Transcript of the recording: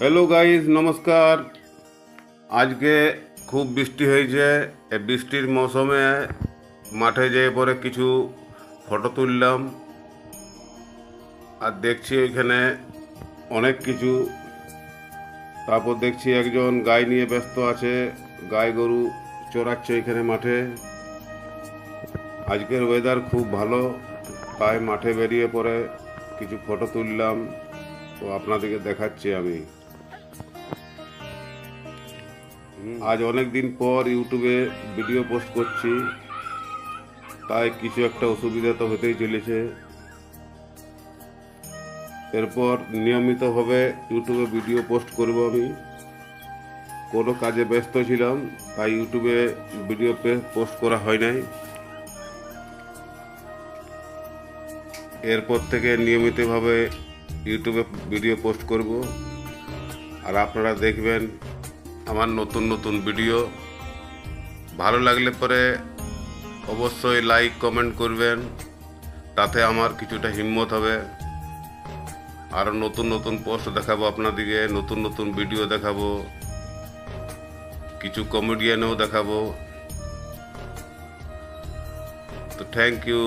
Hello guys নমস্কার। আজকে খুব বৃষ্টি হয়েছে। এই বৃষ্টির মৌসুমে মাঠে যেয়ে পরে কিছু ফটো তুললাম। আর দেখছি ওইখানে অনেক কিছু। তারপর দেখছি একজন গাই নিয়ে ব্যস্ত আছে। গাই গরু চড়াচ্ছে এখানে মাঠে। আজকের ওয়েদার খুব ভালো। তাই মাঠে বেরিয়ে পরে কিছু ফটো তুললাম। তো আপনাদেরকে দেখাচ্ছি আমি। আজ অনেক দিন পর ইউটিউবে ভিডিও পোস্ট করছি। তাই কিছু একটা অসুবিধা তো হতেই চলেছে। এরপর নিয়মিতভাবে ইউটিউবে ভিডিও পোস্ট করব আমি। কোনো কাজে ব্যস্ত ছিলাম, তাই ইউটিউবে ভিডিও পোস্ট করা হয় নাই। এরপর থেকে নিয়মিতভাবে ইউটিউবে ভিডিও পোস্ট করব। আর আপনারা দেখবেন আমার নতুন নতুন ভিডিও। ভালো লাগলে পরে অবশ্যই লাইক কমেন্ট করবেন। তাতে আমার কিছুটা হিম্মত হবে। আরও নতুন নতুন পোস্ট দেখাবো আপনাদিকে, নতুন নতুন ভিডিও দেখাবো। কিছু কমেডিয়ানও দেখাবো। তো থ্যাংক ইউ